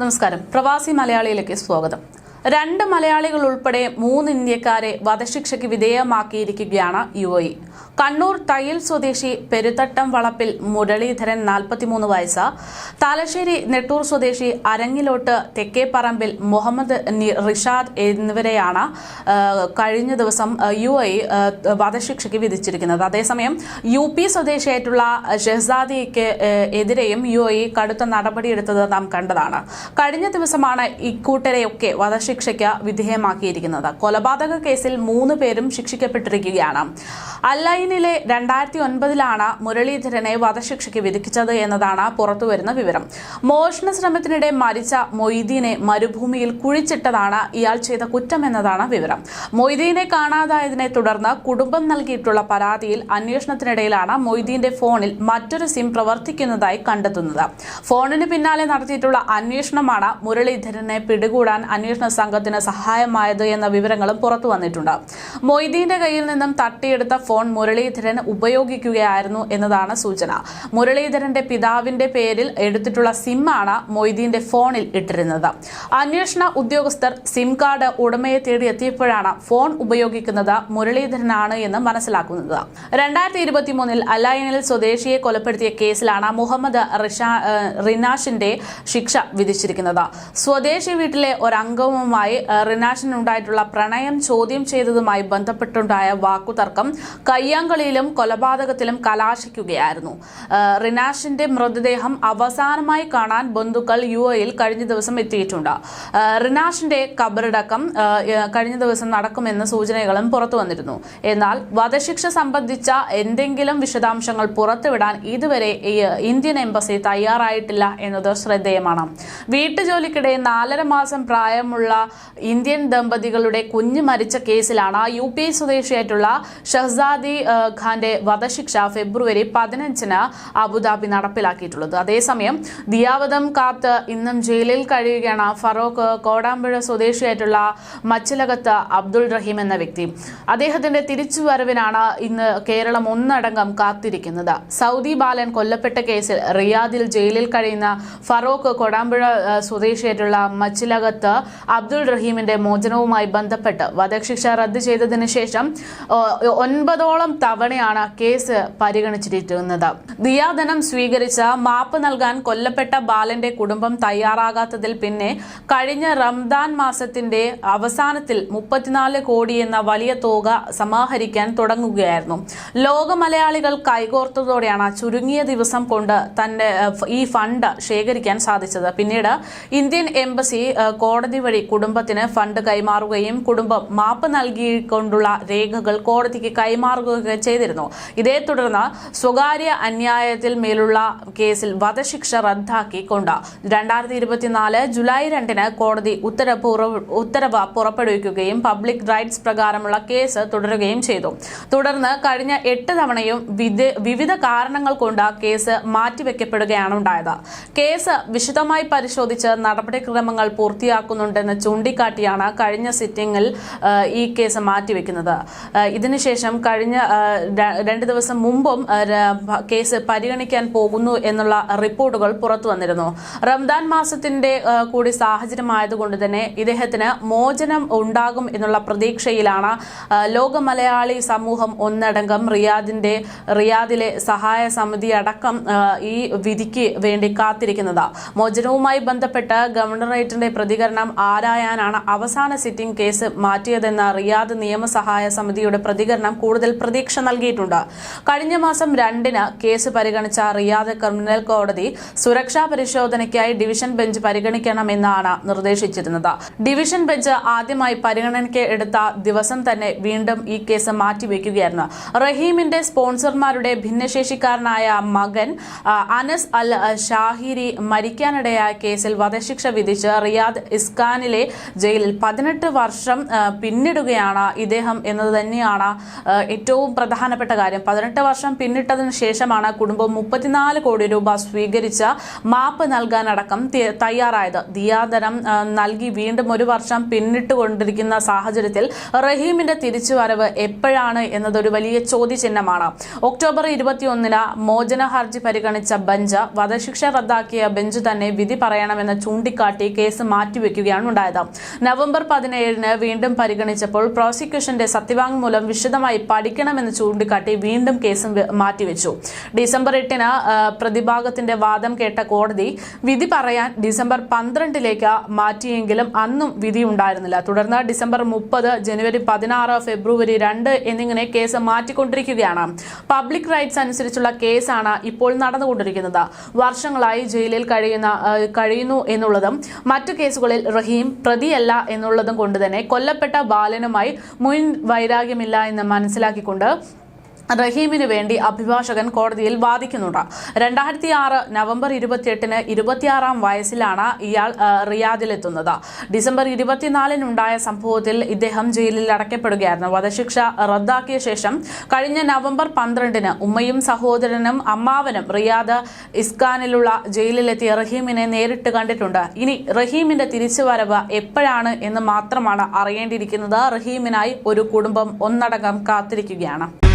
നമസ്കാരം. പ്രവാസി മലയാളിയിലേക്ക് സ്വാഗതം. രണ്ട് മലയാളികൾ ഉൾപ്പെടെ മൂന്ന് ഇന്ത്യക്കാരെ വധശിക്ഷയ്ക്ക് വിധേയമാക്കിയിരിക്കുകയാണ് യു എ കണ്ണൂർ തയ്യൽ സ്വദേശി പെരുത്തട്ടം വളപ്പിൽ മുരളീധരൻ നാൽപ്പത്തിമൂന്ന് വയസ്സ് തലശ്ശേരി നെട്ടൂർ സ്വദേശി അരങ്ങിലോട്ട് തെക്കേപ്പറമ്പിൽ മുഹമ്മദ് റിഷാദ് എന്നിവരെയാണ് കഴിഞ്ഞ ദിവസം യു ഐ വധശിക്ഷയ്ക്ക് വിധിച്ചിരിക്കുന്നത്. അതേസമയം യു പി സ്വദേശിയായിട്ടുള്ള ഷെഹ്സാദിക്ക് എതിരെയും യു ഐ കടുത്ത നടപടിയെടുത്തത് നാം കണ്ടതാണ്. കഴിഞ്ഞ ദിവസമാണ് ഇക്കൂട്ടരെയൊക്കെ വധശിക്ഷയ്ക്ക് വിധേയമാക്കിയിരിക്കുന്നത്. കൊലപാതക കേസിൽ മൂന്ന് പേരും ശിക്ഷിക്കപ്പെട്ടിരിക്കുകയാണ്. അല്ലൈനിലെ രണ്ടായിരത്തി ഒൻപതിലാണ് മുരളീധരനെ വധശിക്ഷയ്ക്ക് വിധിച്ചത് എന്നതാണ് പുറത്തുവരുന്ന വിവരം. മോഷണ ശ്രമത്തിനിടെ മരിച്ച മൊയ്തീനെ മരുഭൂമിയിൽ കുഴിച്ചിട്ടതാണ് ഇയാൾ ചെയ്ത കുറ്റമെന്നതാണ് വിവരം. മൊയ്തീനെ കാണാതായതിനെ തുടർന്ന് കുടുംബം നൽകിയിട്ടുള്ള പരാതിയിൽ അന്വേഷണത്തിനിടയിലാണ് മൊയ്തീന്റെ ഫോണിൽ മറ്റൊരു സിം പ്രവർത്തിക്കുന്നതായി കണ്ടെത്തുന്നത്. ഫോണിന് പിന്നാലെ നടത്തിയിട്ടുള്ള അന്വേഷണമാണ് മുരളീധരനെ പിടികൂടാൻ അന്വേഷണ സംഘത്തിന് സഹായമായത് എന്ന വിവരങ്ങളും പുറത്തുവന്നിട്ടുണ്ട്. മൊയ്തീന്റെ കയ്യിൽ നിന്നും തട്ടിയെടുത്ത ഫോൺ മുരളീധരൻ ഉപയോഗിക്കുകയായിരുന്നു എന്നതാണ് സൂചന. മുരളീധരന്റെ പിതാവിന്റെ പേരിൽ എടുത്തിട്ടുള്ള സിമ്മാണ് മൊയ്തീന്റെ ഫോണിൽ ഇട്ടിരുന്നത്. അന്വേഷണ ഉദ്യോഗസ്ഥർ സിം കാർഡ് ഉടമയെ തേടി എത്തിയപ്പോഴാണ് ഫോൺ ഉപയോഗിക്കുന്നത് മുരളീധരനാണ് എന്ന് മനസ്സിലാക്കുന്നത്. രണ്ടായിരത്തി ഇരുപത്തി മൂന്നിൽ അലയനിൽ സ്വദേശിയെ കൊലപ്പെടുത്തിയ കേസിലാണ് മുഹമ്മദ് റിനാഷിന്റെ ശിക്ഷ വിധിച്ചിരിക്കുന്നത്. സ്വദേശി വീട്ടിലെ ഒരംഗവുമായി റിനാഷിനുണ്ടായിട്ടുള്ള പ്രണയം ചോദ്യം ചെയ്തതുമായി ബന്ധപ്പെട്ടുണ്ടായ വാക്കുതർക്കം കയ്യാങ്കളിയിലും കൊലപാതകത്തിലും കലാശിക്കുകയായിരുന്നു. റിനാഷിന്റെ മൃതദേഹം അവസാനമായി കാണാൻ ബന്ധുക്കൾ യു എയിൽ കഴിഞ്ഞ ദിവസം എത്തിയിട്ടുണ്ട്. റിനാഷിന്റെ കബറടക്കം കഴിഞ്ഞ ദിവസം നടക്കുമെന്ന സൂചനകളും പുറത്തു വന്നിരുന്നു. എന്നാൽ വധശിക്ഷ സംബന്ധിച്ച എന്തെങ്കിലും വിശദാംശങ്ങൾ പുറത്തുവിടാൻ ഇതുവരെ ഇന്ത്യൻ എംബസി തയ്യാറായിട്ടില്ല എന്നത് ശ്രദ്ധേയമാണ്. വീട്ടുജോലിക്കിടെ നാലര മാസം പ്രായമുള്ള ഇന്ത്യൻ ദമ്പതികളുടെ കുഞ്ഞ് മരിച്ച കേസിലാണ് യു പി സ്വദേശിയായിട്ടുള്ള ഷഹ്സാദി ഖാന്റെ വധശിക്ഷ ഫെബ്രുവരി പതിനഞ്ചിന് അബുദാബി നടപ്പിലാക്കിയിട്ടുള്ളത്. അതേസമയം ദിയാവതം കാത്ത് ഇന്നും ജയിലിൽ കഴിയുകയാണ് ഫറോക്ക് കോടാമ്പുഴ സ്വദേശിയായിട്ടുള്ള മച്ചിലകത്ത് അബ്ദുൾ റഹീം എന്ന വ്യക്തി. അദ്ദേഹത്തിന്റെ തിരിച്ചുവരവിനാണ് ഇന്ന് കേരളം ഒന്നടങ്കം കാത്തിരിക്കുന്നത്. സൗദി ബാലൻ കൊല്ലപ്പെട്ട കേസിൽ റിയാദിൽ ജയിലിൽ കഴിയുന്ന ഫറോക്ക് കൊടാമ്പുഴ സ്വദേശിയായിട്ടുള്ള മച്ചിലകത്ത് അബ്ദുൾ റഹീമിന്റെ മോചനവുമായി ബന്ധപ്പെട്ട് വധശിക്ഷ റദ്ദ് ചെയ്തതിന് ശേഷം ഏഹ്, ഒൻപതോളം തവണയാണ് കേസ് പരിഗണിച്ചിരിക്കുന്നത്. ദിയാധനം സ്വീകരിച്ച മാപ്പ് നൽകാൻ കൊല്ലപ്പെട്ട ബാലന്റെ കുടുംബം തയ്യാറാകാത്തതിൽ പിന്നെ കഴിഞ്ഞ റംദാൻ മാസത്തിന്റെ അവസാനത്തിൽ മുപ്പത്തിനാല് കോടി എന്ന വലിയ തുക സമാഹരിക്കാൻ തുടങ്ങുകയായിരുന്നു. ലോക മലയാളികൾ കൈകോർത്തതോടെയാണ് ചുരുങ്ങിയ ദിവസം കൊണ്ട് തന്റെ ഈ ഫണ്ട് ശേഖരിക്കാൻ സാധിച്ചത്. പിന്നീട് ഇന്ത്യൻ എംബസി കോടതി വഴി കുടുംബത്തിന് ഫണ്ട് കൈമാറുകയും കുടുംബം മാപ്പ് നൽകിക്കൊണ്ടുള്ള രേഖകൾ കോടതിക്ക് കൈമാറുകയൊക്കെ ചെയ്തിരുന്നു. ഇതേ തുടർന്ന് സ്വകാര്യ അന്യായത്തിൽ മേലുള്ള കേസിൽ വധശിക്ഷ റദ്ദാക്കിക്കൊണ്ട് രണ്ടായിരത്തി ഇരുപത്തിനാല് ജൂലൈ രണ്ടിന് കോടതി ഉത്തരവ് ഉത്തരവ് പുറപ്പെടുവിക്കുകയും പബ്ലിക് റൈറ്റ്സ് പ്രകാരമുള്ള കേസ് തുടരുകയും ചെയ്തു. തുടർന്ന് കഴിഞ്ഞ എട്ട് തവണയും വിവിധ കാരണങ്ങൾ കൊണ്ട് കേസ് മാറ്റിവെക്കപ്പെടുകയാണ് ഉണ്ടായത്. കേസ് വിശദമായി പരിശോധിച്ച് നടപടിക്രമങ്ങൾ പൂർത്തിയാക്കുന്നുണ്ടെന്ന് ചൂണ്ടിക്കാട്ടിയാണ് കഴിഞ്ഞ സിറ്റിംഗിൽ ഈ കേസ് മാറ്റിവെക്കുന്നത്. ഇതിനുശേഷം കഴിഞ്ഞ ര- രണ്ട് ദിവസം മുമ്പും കേസ് പരിഗണിക്കാൻ പോകുന്നു എന്നുള്ള റിപ്പോർട്ടുകൾ പുറത്തു വന്നിരുന്നു. റംദാൻ മാസത്തിന്റെ കൂടി സാഹചര്യമായതുകൊണ്ട് തന്നെ ഇദ്ദേഹത്തിന് മോചനം ഉണ്ടാകും എന്നുള്ള പ്രതീക്ഷയിലാണ് ലോക മലയാളി സമൂഹം ഒന്നടങ്കം റിയാദിന്റെ റിയാദിലെ സഹായ സമിതി അടക്കം ഈ വിധിക്ക് വേണ്ടി കാത്തിരിക്കുന്നത്. മോചനവുമായി ബന്ധപ്പെട്ട് ഗവർണറേറ്റിന്റെ പ്രതികരണം ആരായാനാണ് അവസാന സിറ്റിംഗ് കേസ് മാറ്റിയതെന്ന റിയാദ് നിയമസഹായ സമിതിയുടെ പ്രതികരണം കൂടുതൽ പ്രതീക്ഷ നൽകിയിട്ടുണ്ട്. കഴിഞ്ഞ മാസം രണ്ടിന് കേസ് പരിഗണിച്ച റിയാദ് ക്രിമിനൽ കോടതി സുരക്ഷാ പരിശോധനയ്ക്കായി ഡിവിഷൻ ബെഞ്ച് പരിഗണിക്കണമെന്നാണ് നിർദ്ദേശിച്ചിരുന്നത്. ഡിവിഷൻ ബെഞ്ച് ആദ്യമായി പരിഗണനയ്ക്ക് എടുത്ത ദിവസം തന്നെ വീണ്ടും ഈ കേസ് മാറ്റിവെക്കുകയായിരുന്നു. റഹീമിന്റെ സ്പോൺസർമാരുടെ ഭിന്നശേഷിക്കാരനായ മകൻ അനസ് അൽ ഷാഹിരി മരിക്കാനിടയായ കേസിൽ വധശിക്ഷ വിധിച്ച് റിയാദ് ഇസ്കാനിലെ ജയിലിൽ പതിനെട്ട് വർഷം പിന്നിടുകയാണ് ഇദ്ദേഹം എന്നത് തന്നെയാണ് ഏറ്റവും ഏറ്റവും പ്രധാനപ്പെട്ട കാര്യം. പതിനെട്ട് വർഷം പിന്നിട്ടതിന് ശേഷമാണ് കുടുംബം മുപ്പത്തിനാല് കോടി രൂപ സ്വീകരിച്ച മാപ്പ് നൽകാനടക്കം തയ്യാറായത്. ദിയാദനം നൽകി വീണ്ടും ഒരു വർഷം പിന്നിട്ടുകൊണ്ടിരിക്കുന്ന സാഹചര്യത്തിൽ റഹീമിന്റെ തിരിച്ചുവരവ് എപ്പോഴാണ് എന്നതൊരു വലിയ ചോദ്യചിഹ്നമാണ്. ഒക്ടോബർ ഇരുപത്തിയൊന്നിന് മോചന ഹർജി പരിഗണിച്ച ബെഞ്ച് വധശിക്ഷ റദ്ദാക്കിയ ബെഞ്ച് തന്നെ വിധി പറയണമെന്ന് ചൂണ്ടിക്കാട്ടി കേസ് മാറ്റിവെക്കുകയാണ് ഉണ്ടായത്. നവംബർ പതിനേഴിന് വീണ്ടും പരിഗണിച്ചപ്പോൾ പ്രോസിക്യൂഷന്റെ സത്യവാങ്മൂലം വിശദമായി പഠിക്കണമെന്ന് ചൂണ്ടിക്കാട്ടി വീണ്ടും കേസ് മാറ്റിവെച്ചു. ഡിസംബർ എട്ടിന് പ്രതിഭാഗത്തിന്റെ വാദം കേട്ട കോടതി വിധി പറയാൻ ഡിസംബർ പന്ത്രണ്ടിലേക്ക് മാറ്റിയെങ്കിലും അന്നും വിധി ഉണ്ടായിരുന്നില്ല. തുടർന്ന് ഡിസംബർ മുപ്പത് ജനുവരി പതിനാറ് ഫെബ്രുവരി രണ്ട് എന്നിങ്ങനെ കേസ് മാറ്റിക്കൊണ്ടിരിക്കുകയാണ്. പബ്ലിക് റൈറ്റ്സ് അനുസരിച്ചുള്ള കേസാണ് ഇപ്പോൾ നടന്നുകൊണ്ടിരിക്കുന്നത്. വർഷങ്ങളായി ജയിലിൽ കഴിയുന്ന കഴിയുന്നു എന്നുള്ളതും മറ്റു കേസുകളിൽ റഹീം പ്രതിയല്ല എന്നുള്ളതും കൊണ്ട് തന്നെ കൊല്ലപ്പെട്ട ബാലനുമായി മുൻ വൈരാഗ്യമില്ല എന്ന് മനസ്സിലാക്കിക്കൊണ്ട് ഉണ്ട് റഹീമിന് വേണ്ടി അഭിഭാഷകൻ കോടതിയിൽ വാദിക്കുന്നുണ്ട്. രണ്ടായിരത്തി ആറ് നവംബർ ഇരുപത്തിയെട്ടിന് ഇരുപത്തിയാറാം വയസ്സിലാണ് ഇയാൾ റിയാദിലെത്തുന്നത്. ഡിസംബർ ഇരുപത്തിനാലിനുണ്ടായ സംഭവത്തിൽ ഇദ്ദേഹം ജയിലിൽ അടയ്ക്കപ്പെടുകയായിരുന്നു. വധശിക്ഷ റദ്ദാക്കിയ ശേഷം കഴിഞ്ഞ നവംബർ പന്ത്രണ്ടിന് ഉമ്മയും സഹോദരനും അമ്മാവനും റിയാദ് ഇസ്കാനിലുള്ള ജയിലിലെത്തിയ റഹീമിനെ നേരിട്ട് കണ്ടിട്ടുണ്ട്. ഇനി റഹീമിന്റെ തിരിച്ചുവരവ് എപ്പോഴാണ് എന്ന് മാത്രമാണ് അറിയേണ്ടിയിരിക്കുന്നത്. റഹീമിനായി ഒരു കുടുംബം ഒന്നടങ്കം കാത്തിരിക്കുകയാണ്.